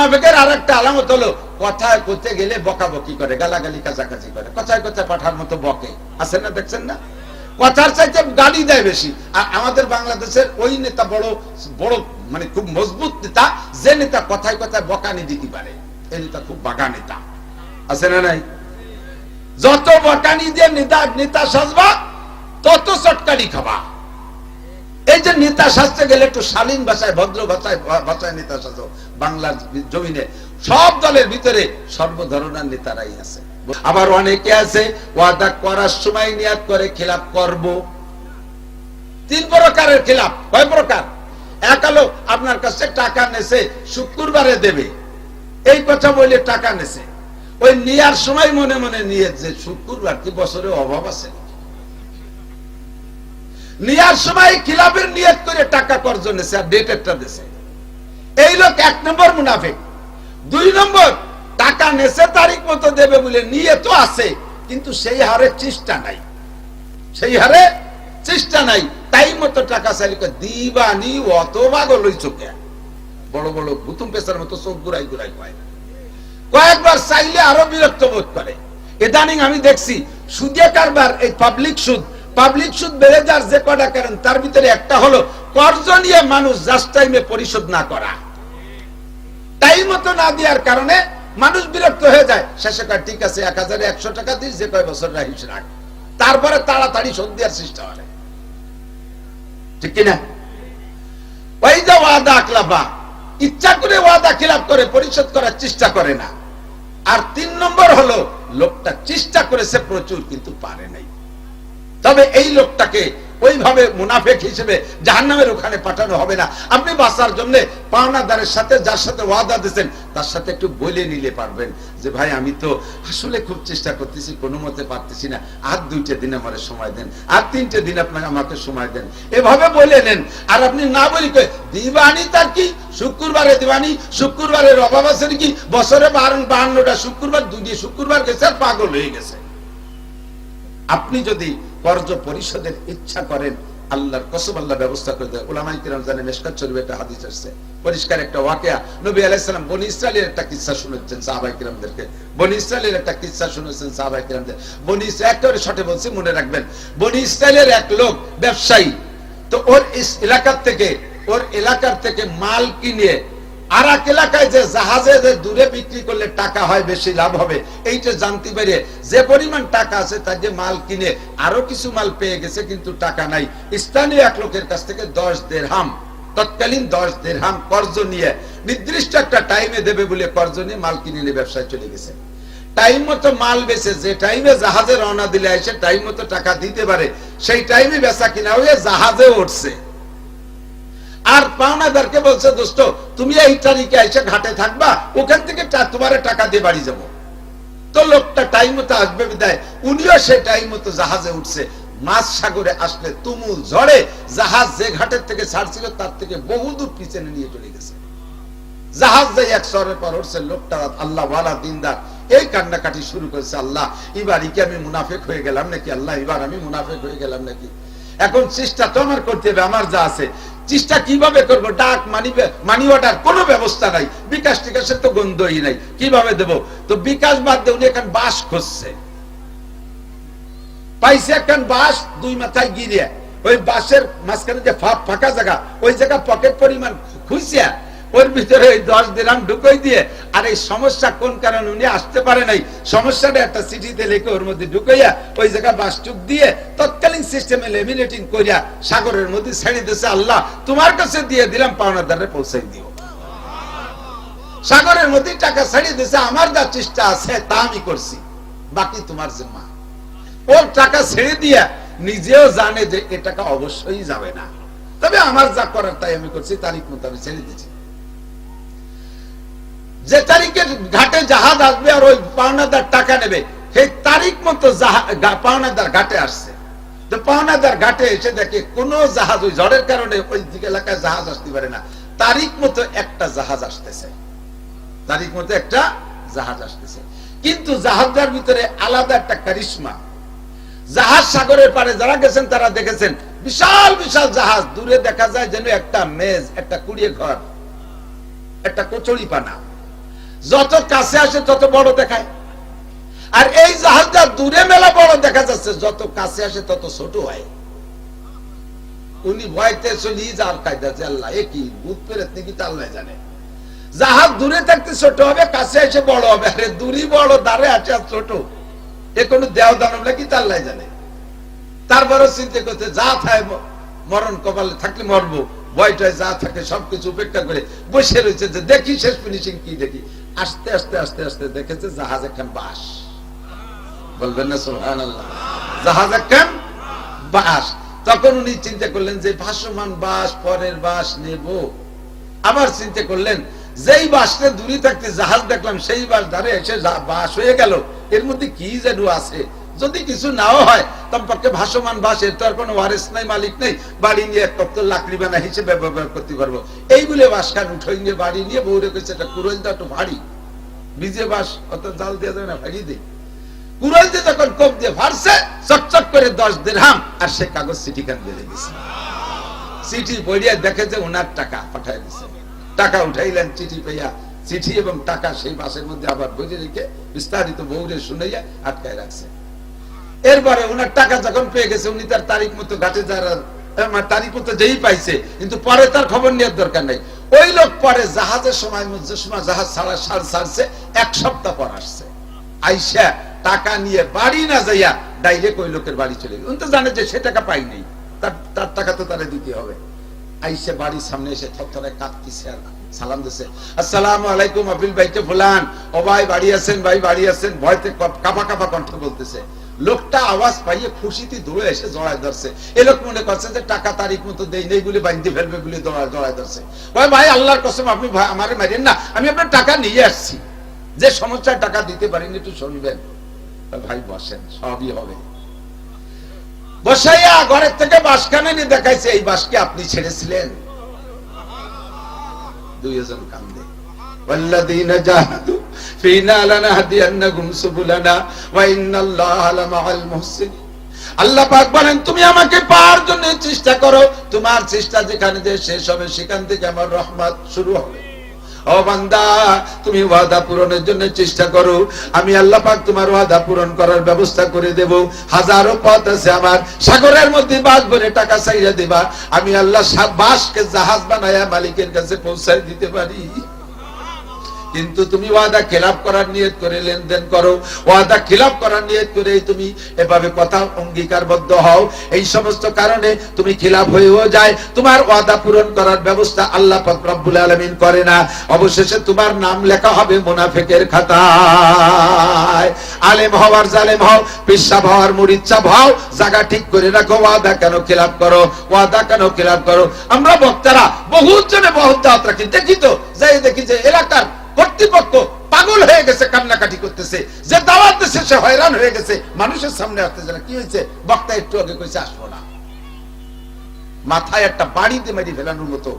মুনাফেকের আর একটা আলামত হলো, কথায় করতে গেলে বকাবকি করে, গালাগালি কাছাকাছি করে। কথায় কথায় পাঠার মতো বকে। আছে না দেখছেন না? কথার চাইতে গালি দেয় বেশি। আর আমাদের বাংলাদেশের ওই নেতা বড় বড় মানে খুব মজবুত নেতা, যে নেতা কথায় কথায় বকানি দিতে পারে। এই নেতা খুব বাগা নেতা। আছে না নাই? যত বকানি দিয়ে নেতা নেতা সাজবা, তত চটকানি খাবা। এই যে নেতা সাজতে গেলে একটু শালীন ভাষায়, ভদ্র ভাষায় ভাষায় নেতা সাজো বাংলার জমিনে সব দলের ভিতরে সর্বধরনের নেতারাই আছে। আবার অনেকে আছে, ওয়াদা করার সময় নিয়াত করে খেলাপ করব। তিন প্রকারের খেলাপ কয় প্রকার? এক আলো আপনার কাছে টাকা নেছে, শুক্রবারে দেবে। এই কথা বলে টাকা নেছে। ওই নেয়ার সময় মনে মনে নিয়ে যে শুক্রবার কি বছরে অভাব আছে? নাকি? নেয়ার সময় খিলাফের নিয়ত করে টাকা কর্জ নেছে আর ডেট একটা দেশে এই লোক এক নম্বর মুনাফিক। দুই নম্বর, টাকা নেছে তারিখ মতো দেবে বলে নিয়ে তো আছে, কিন্তু সেই হারে চেষ্টা নাই। সেই হারে চেষ্টা নাই, তাই মতো টাকা চাইলে দিবানি অত বাগল ওই চোখে বড় বড় গুতুম পেশার মতো চোখ ঘুরাই ঘুরাই কয়। কয়েকবার চাইলে আরও বিরক্ত বোধ করে। ইদানিং আমি দেখছি সুদে কারবার, এই পাবলিক সুদ পাবলিক সুদ বেড়ে যার যে কটা করেন তার ভিতরে একটা হলো কর্জ নিয়ে মানুষ জাস্ট টাইমে পরিশোধ না করা। টাইম মতো না দেওয়ার কারণে মানুষ বিরক্ত হয়ে যায়। শেষে কয়, ঠিক আছে, এক হাজারে একশো টাকা দিস, যে কয় বছর রাখিস, রাখ। তারপরে তাড়াতাড়ি শোধ দেওয়ার চেষ্টা করে। ঠিক কিনা? ওই যে ওয়াদা আখলাফা ইচ্ছা করে ওয়াদা খিলাফ করে পরিশোধ করার চেষ্টা করে না। আর তিন নম্বর হলো, লোকটা চেষ্টা করেছে প্রচুর, কিন্তু পারে নাই। তবে এই লোকটাকে ওইভাবে মুনাফেক হিসেবে জাহান্নামের ওখানে পাঠানো হবে না। আপনি বাঁচার জন্য পাওনাদারের সাথে যার সাথে ওয়াদা দিয়েছেন তার সাথে একটু বলে নিলে পারবেন যে ভাই আমি তো আসলে খুব চেষ্টা করতেছি কোনো মতে পারতেছি না। আর দুইটা দিন আমার সময় দেন আর তিনটে দিন আপনাকে আমাকে সময় দেন। এভাবে বলে নেন। আর আপনি না বলি কই, দিবানি তার কি? শুক্রবারে দিবানি শুক্রবারের অভাব আছে নাকি? বছরে বাহান্নটা শুক্রবার দুই শুক্রবার গেছে আর পাগল হয়ে গেছে। আপনি যদি কর্জ পরিশোধের ইচ্ছা করেন, আল্লাহর কসম, আল্লাহ ব্যবস্থা করে দেয়। ওলামাই কিরাম জানে মেশকাত শরীফে একটা হাদিস আসছে। পরিষ্কার একটা ওয়াকিয়া। নবী আলাইহিস সালাম বনি ইসরাইলের একটা কিচ্ছা শুনেছেন সাহাবাই কিরামদেরকে। বনি ইসরাইলের একটা কিচ্ছা শুনেছেন সাহাবাই কিরামদের। বনি একেবারে শটে বলছি, মনে রাখবেন। বনি ইসরাইলের এক লোক ব্যবসায়ী, তো ওর এলাকার থেকে, ওর এলাকার থেকে মাল কিনে আর এক এলাকায় যে জাহাজে যে দূরে বিক্রি করলে টাকা হয়, বেশি লাভ হবে। এইটা জানতে যে পরিমাণ টাকা আছে, তার যে মাল কিনে আরও কিছু মাল পেয়ে গেছে, কিন্তু টাকা নাই। স্থানীয় এক লোকের কাছ থেকে দশ তৎকালীন দশ কর্জ নিয়ে নির্দিষ্ট একটা টাইমে দেবে বলে কর্জ নিয়ে মাল কিনে নিয়ে ব্যবসায় চলে গেছে। টাইম মতো মাল বেচে, যে টাইমে জাহাজে রওনা দিলে এসে টাইম মতো টাকা দিতে পারে, সেই টাইমে বেচা কিনা হয়ে জাহাজে উঠছে। আর পাওনাদারকে বলছে দোস্ত তুমি এই তারিখে এসে ঘাটে থাকবা, ওখান থেকে তোমার টাকা দিয়ে বাড়ি যাব। তো লোকটা টাইম মতো আসবে বিদায়। উনিও সেই টাইম মতো জাহাজে উঠছে। মাছ সাগরে আসলে তুমুল ঝড়ে জাহাজ যে ঘাটের থেকে ছাড়ছিল, তার থেকে বহুদূর পিছনে নিয়ে চলে গেছে। জাহাজ যাই এক শহরের পর উঠছে লোকটা আল্লাহ ওয়ালা দিনদার। এই কান্নাকাটি শুরু করেছে আল্লাহ। এবার কি আমি মুনাফেক হয়ে গেলাম নাকি? আল্লাহ, এবার আমি মুনাফেক হয়ে গেলাম নাকি? এখন চেষ্টা তো আমার করতে হবে, আমার যা আছে। চেষ্টা কীভাবে করব? ডাক, মানি মানি অর্ডার কোনো ব্যবস্থা নাই। বিকাশ টিকাশের তো গন্ধই নাই। কীভাবে দেব? তো বিকাশ বাদ দিয়ে উনি এখন বাস খুঁজছে। পাইছে একখান বাস দুই মাথায় গিরিয়ে। ওই বাসের মাঝখানে যে ফাঁকা জায়গা, ওই জায়গা পকেট পরিমাণ খুঁজছে। ওর ভিতরে ওই দশ দিরাম ঢুকই দিয়ে, আর এই সমস্যা কোন কারণে উনি আসতে পারে নাই? সমস্যাটা একটা চিঠিতে লিখে ওর মধ্যে ঢুকাইয়া ওই জায়গা বাসটুক দিয়ে তৎকালীন সিস্টেমে লেমিনেটিং করিয়া সাগরের মধ্যে ছেড়ে দিয়েছে, আল্লাহ, তোমার কাছে দিয়ে দিলাম, পাওনাদারে পৌঁছাই দিও। সাগরের মধ্যে টাকা ছাড়িয়ে দিয়েছে, আমার যা চেষ্টা আছে, তা আমি করছি। বাকি তোমার জিম্মা ওর টাকা ছেড়ে দিয়া নিজেও জানে যে এ টাকা অবশ্যই যাবে না। তবে আমার যা করার তাই আমি করছি, তারিখ মতো আমি ছেড়ে দিচ্ছি যে তারিখে ঘাটে জাহাজ আসবে আর ওই পাওনাদার টাকা নেবে, সেই তারিখ মতো পাওনাদার ঘাটে আসছে। তো পাওনাদার ঘাটে এসে দেখে কোন জাহাজ ওই ঝড়ের কারণে ওই দিকে এলাকায় জাহাজ আসতে পারে না। তারিখ মতো একটা জাহাজ আসতেছে। তারিখ মতো একটা জাহাজ আসতেছে। কিন্তু জাহাজটার ভিতরে আলাদা একটা কারিশমা। জাহাজ সাগরের পারে যারা গেছেন, তারা দেখেছেন বিশাল বিশাল জাহাজ। দূরে দেখা যায় যেন একটা মেজ, একটা কুড়িয়ে ঘর, একটা কচুরি পানা যত কাছে আসে, তত বড় দেখায়। আর এই জাহাজটা দূরে মেলা বড় দেখা যাচ্ছে, যত কাছে আসে, তত ছোট হয়। উনি ভয়তে চলি যার কায়দা যে আল্লাহ, এ কি ভূত পেরেত নাকি তা আল্লাহ জানে। জাহাজ দূরে থাকতে ছোট হবে, কাছে এসে বড় হবে। আরে দূরই বড় দাঁড়ে আছে আর ছোট। এ কোনো দেও দানব নাকি তা আল্লাহ জানে। তারপরে চিন্তা করতে, যা থাকে মরণ কপালে থাকলে মরবো। ভয়টায় যা থাকে সবকিছু উপেক্ষা করে বসে রয়েছে যে দেখি শেষ ফিনিশিং কি দেখি। আস্তে আস্তে আস্তে আস্তে দেখেছে জাহাজ একখান বাস? বলবেন না সোহান জাহাজ একখান বাস? তখন উনি চিন্তা করলেন যে ভাসমান বাস, পরের বাস নেব। আবার চিন্তা করলেন, যেই বাসটা দূরে থাকতে জাহাজ দেখলাম, সেই বাস ধারে এসে বাস হয়ে গেল। এর মধ্যে কি যেন আছে? যদি কিছু নাও হয়, তম্পক্ষে ভাসমান বাসের তো আর কোনো ওয়ারেস নাই, মালিক নেই। বাড়ি নিয়ে এক কপ্ত লাকড়ি বানা হিসেবে ব্যবহার করতে পারব। এই বলে বাস খান উঠে নিয়ে বাড়ি নিয়ে বউরে কইছে, এটা কুরল দা একটু ভারী। ভিজে বাস, অত জাল দিয়ে দেবে না ভারী দিই কুরল দিয়ে কোপ দিয়ে ফারছে চকচক করে দশ আর সে কাগজ চিঠি দিয়ে দিছে চিঠি পড়িয়া দেখে যে ওনার টাকা পাঠায় দিছে। টাকা উঠাইলেন চিঠি পেয়া চিঠি এবং টাকা সেই মাসের মধ্যে আবার বইরে রেখে বিস্তারিত বউরে শুনাইয়া আটকায় রাখছে। এরপরে ওনার টাকা যখন পেয়ে গেছে, উনি তার তারিখ মতো ঘাটে যারা তারিখ মতো যেই পাইছে, কিন্তু পরে তার খবর নেওয়ার দরকার নাই। ওই লোক পরে জাহাজের সময় সময় জাহাজ ছাড়া সার ছাড়ছে, এক সপ্তাহ পর আসছে। আইসা টাকা নিয়ে বাড়ি না যাইয়া ডাইরেক্ট ওই লোকের বাড়ি চলে গেল। তো জানে যে সে টাকা পাই নাই। তার তার টাকা তো তারা দিতে হবে। আইসে বাড়ির সামনে এসে থরথরে কাঁদতেছে আর সালাম দিছে আসসালামু আলাইকুম আবিল ভাইকে ফুলান? ও ভাই, বাড়ি আছেন ভাই, বাড়ি আছেন। ভয়তে কাঁপা কাঁপা কণ্ঠ বলতেছে। লোকটা আওয়াজ পাইয়ে খুশিতে দৌড়ে এসে জড়ায় ধরছে। এ লোক মনে করছে যে টাকা তারিখ মতো দেই নেই বলে বাঁধতে ফেলবে বলে জড়ায় ধরছে। ভাই ভাই, আল্লাহর কসম, আপনি ভাই আমারে মারেন না। আমি আপনার টাকা নিয়ে আসছি। যে সমস্যার টাকা দিতে পারিনি, একটু শুনবেন। ভাই বসেন, সবই হবে। বসাইয়া ঘরের থেকে বাসখানে নিয়ে দেখাইছে, এই বাসকে আপনি ছেড়েছিলেন? দুইজন কান্দে। والذين جاهدوا فينا لنهدينهم سبلنا وإن الله لمع المحسنين আল্লাহ পাক বলেন তুমি আমাকে পাওয়ার জন্য চেষ্টা করো তোমার চেষ্টা যেখানে যে শেষ হবে সেখান থেকে আমার রহমত শুরু হবে ও বান্দা তুমি ওয়াদা পূরণের জন্য চেষ্টা করো আমি আল্লাহ পাক তোমার ওয়াদা পূরণ করার ব্যবস্থা করে দেব হাজারো পথ আছে আমার সাগরের মধ্যে বাস ভরে টাকা চাইয়া দেবা আমি আল্লাহ সা- বাসকে জাহাজ বানায়া মালিকের কাছে পৌঁছায় দিতে পারি কিন্তু তুমি ওয়াদা খেলাপ করার নিয়ত করে লেনদেন করো। ওয়াদা খেলাপ করার নিয়ত করে তুমি এভাবে কথা অঙ্গীকারবদ্ধ হও। এই সমস্ত কারণে তুমি খেলাপ হয়েও যায়। তোমার ওয়াদা পূরণ করার ব্যবস্থা আল্লাহ রব্বুল আলামিন করে না। অবশেষে তোমার নাম লেখা হবে মুনাফিকের খাতায়। আলেম হওয়ার জালেম হও, পেশাব হওয়ার মুরিচ্ছা হও, জায়গা ঠিক করে রাখো, ওয়াদা কেন খেলাপ করো? ওয়াদা কেন খেলাপ করো? আমরা বক্তারা, বহুত জনে বহুত দাওয়াত রাখি। দেখি তো, যাই দেখি যে এলাকার কর্তৃপক্ষ পাগল হয়ে গেছে, কান্নাকাটি করতেছে। যে দাওয়াত দিচ্ছে সে হয়রান হয়ে গেছে। মানুষের সামনে আসতেছে না। কি হয়েছে? বক্তা একটু আগে কইছে, আসব না। মাথায় একটা বাড়িতে মারি ফেলানোর মতো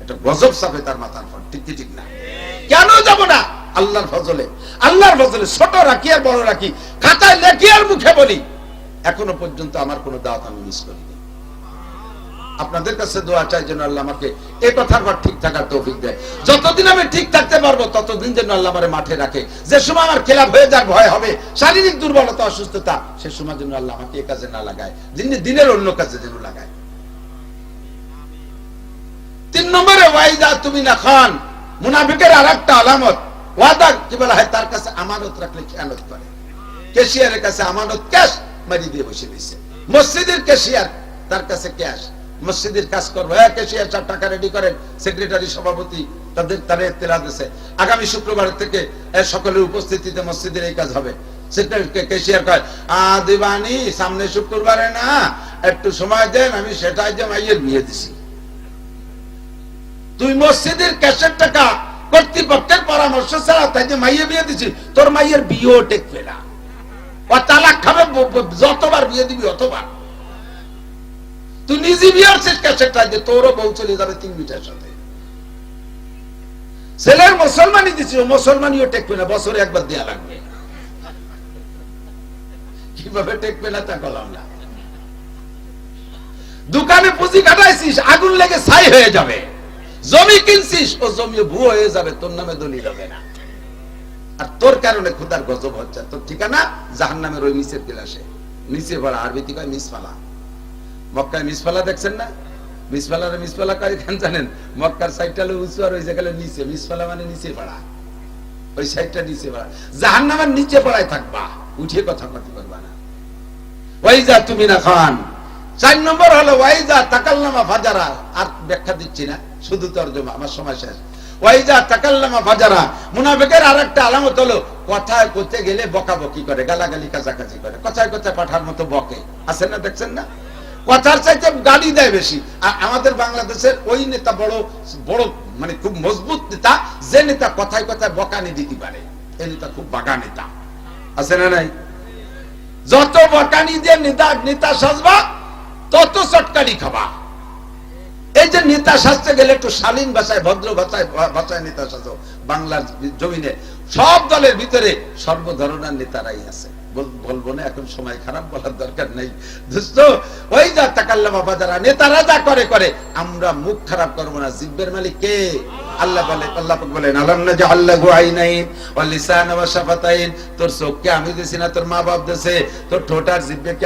একটা গজব চাপে তার মাথার পর ঠিক ঠিক না? কেন যাব না? আল্লাহর ফজলে। আল্লাহর ফজলে। ছোট রাখি আর বড় রাখি। খাতায় লেখি আর মুখে বলি। এখনও পর্যন্ত আমার কোনো দাওয়াত আমি মিস করিনি। আপনাদের কাছে দোয়া চাই যেন আল্লাহ আমাকে এই কথার পর ঠিক থাকার তৌফিক দেয়। যতদিন আমি ঠিক থাকতে পারব, ততদিন যেন আল্লাহ আমার মাঠে রাখে। যে সময় আমার খেলাপ হয়ে যার ভয় হবে, শারীরিক দুর্বলতা, অসুস্থতা, সে সময় যেন আল্লাহ আমাকে এই কাজে না লাগায়, দিনে দিনের অন্য কাজে যেন লাগায়। তিন নম্বরে, ওয়াইদা তুমি না খান। মুনাফিকের আর একটা আলামত, ওয়াদা কি বলা হয়? তার কাছে আমানত রাখলে খেয়ানত করে। কেশিয়ারের কাছে আমানত ক্যাশ মারি দিয়ে বসে দিয়েছে। মসজিদের কেশিয়ার তার কাছে ক্যাশ। মসজিদের কাজ করব। হ্যাঁ কেশিয়ার চার টাকা রেডি করেন সেক্রেটারি সভাপতি, তাদের তারা তেলা দিয়েছে আগামী শুক্রবার থেকে সকলের উপস্থিতিতে মসজিদের এই কাজ হবে। সেটাই যে মাইয়ের বিয়ে দিছি। তুই মসজিদের ক্যাশের টাকা কর্তৃপক্ষের পরামর্শ ছাড়া তাই যে মাইয়ে বিয়ে দিছি, তোর মাইয়ের খাবে যতবার বিয়ে দিবি অতবার। তুই যে তোরও বউ চলে যাবে তিন মিটার সাথে। ছেলের মুসলমানিও টেকবে না, বছরে একবার দেয়া লাগবে। কীভাবে টেকবে না তা বললাম না। দোকানে পুঁজি কাটাইছিস, আগুন লেগে ছাই হয়ে যাবে। জমি কিনছিস, ও জমি ভুয়ো হয়ে যাবে, তোর নামে দলিল হবে না। আর তোর কারণে খুদার গজব হচ্ছে তোর ঠিকানা জাহান নামের ওই নিচের গিলাসে। নিচে পড়া আরবিতে কয় মিসফালা। মক্কায় মিসফালা দেখছেন না? মিসফালার মিসফালা কয় খান জানেন? মক্কার সাইডটা হলো উঁচু আর ওই জায়গায় হলো নিচে। মিসফালা মানে নিচে পড়া। ওই সাইডটা নিচে পড়া। জাহান নামের নিচে পড়ায় থাকবা। উঠে কথা কথা করবা না। ওই যা তুমি না খান। চার নম্বর হলো ওয়াইজা তাকাল্লামা ফাজারা। আর ব্যাখ্যা দিচ্ছি না। শুধু তর্জমা। আমার সময় শেষ। ওয়াইজা তাকাল্লামা ফাজারা। মুনাফিকের আরেকটা আলামত হলো, কথায় করতে গেলে বকাবকি করে, গালাগালি কাছাকাছি করে। কথায় কথায় পাঠার মতো বকে। আছে না, দেখছেন না? কথার চাইতে গালি দেয় বেশি। আর আমাদের বাংলাদেশের ওই নেতা বড় বড় মানে খুব মজবুত নেতা, যে নেতা কথায় কথায় বকানি দিতে পারে। এই নেতা খুব বাগা নেতা। আছে না নাই? যত বকানি দিয়ে নেতা নেতা সাজবা, তত চটকানি খাবা। এই যে নেতা সাজতে গেলে একটু শালীন ভাষায়, ভদ্র ভাষায় ভাষায় নেতা সাজো। বাংলার জমিনে সব দলের ভিতরে সর্ব ধরনের নেতারাই আছে। বলব না, এখন সময় খারাপ বলার দরকার নেই। ওই যা তাকাল্লা বাবা যারা নেতারা যা করে করে, আমরা মুখ খারাপ করব না। জিব্বের মালিক কে? আল্লাহ বলে আল্লাহ বলেন যে আল্লাহ আইনাইন ওয়া লিসান ওয়া শাফাতাইন? তোর চোখকে আমি দিছি না, তোর মা বাপ দেছে? তোর ঠোঁটার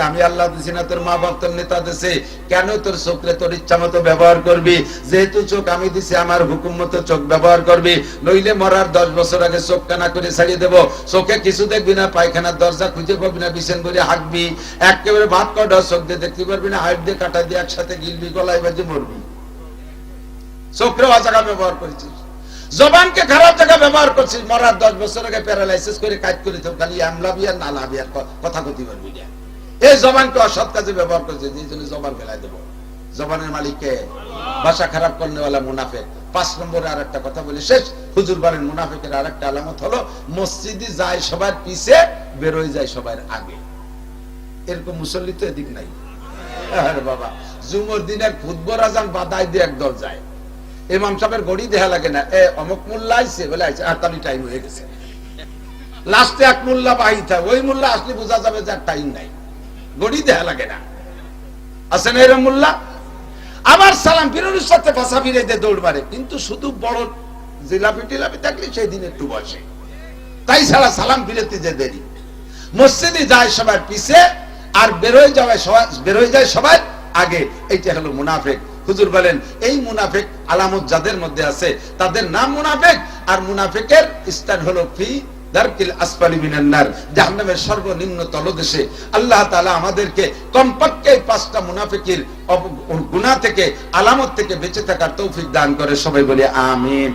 আমি আল্লাহ দিছি না, তোর মা বাপ তোর নেতা দেছে? কেন তোর চোখরে তোর ইচ্ছা মতো ব্যবহার করবি? যেহেতু চোখ আমি দিছি, আমার হুকুম মতো চোখ ব্যবহার করবি। নইলে মরার দশ বছর আগে চোখ কানা করে ছাড়িয়ে দেবো। চোখে কিছু দেখবি না, পায়খানার দরজা খুঁজে পাবি না, বিছেন করে হাঁকবি একেবারে ভাত কটা চোখ দিয়ে দেখতে পারবি না, হাইট দিয়ে কাটা দিয়ে একসাথে গিলবি, গলায় বাজে মরবি। চোখেও জায়গা ব্যবহার করেছিস। জবানকে খারাপ জায়গা ব্যবহার করছিস, মরার দশ বছর আগে প্যারালাইসিস করে কাজ করে তো খালি আমলাবি আর নালাবি আর কথা কথি পারবি না। এই জবানকে অসৎ কাজে ব্যবহার করছিস এই জন্য জবান ফেলাই দেবো। জবানের মালিককে ভাষা খারাপ করনেওয়ালা মুনাফেক। পাঁচ নম্বরে আর একটা কথা বলি, শেষ। হুজুর বলেন মুনাফেকের আর একটা আলামত হলো, মসজিদে যায় সবার পিছে, বেরোয় যায় সবার আগে। এরকম মুসল্লি তো এদিক নাই। আরে বাবা, জুমর দিনের ফুটবল আজান বাদাই দিয়ে একদল যায়। ইমাম সাহেবের গড়ি দেখা লাগে না। এ, অমুক মোল্লা আইছে বলে আইছে, আর আটতালি টাইম হয়ে গেছে। লাস্টে এক মোল্লা বাহি থাকে, ওই মোল্লা আসলে বোঝা যাবে যে টাইম নাই। গড়ি দেখা লাগে না। আছে না এরম মোল্লা? আবার সালাম ফিরোর সাথে ভাষা ফিরে দিয়ে দৌড় মারে। কিন্তু শুধু বড় জিলাপি টিলাপি থাকলে সেই দিন একটু বসে। তাই ছাড়া সালাম ফিরেতে যে দেরি। মসজিদে যায় সবার পিছে আর বেরোয় যাওয়ায় সবাই বেরোয় যায় সবার আগে। এইটা হলো মুনাফেক। হুজুর বলেন, এই মুনাফেক আলামত যাদের মধ্যে আছে, তাদের নাম মুনাফেক আর মুনাফেকের স্থান হলো ফি দারকিল জাহান্নামের সর্বনিম্ন তলদেশে। আল্লাহ আমাদেরকে কমপক্ষে পাঁচটা থেকে, আলামত থেকে বেঁচে থাকার তৌফিক দান করে সবাই বলে, আমিন।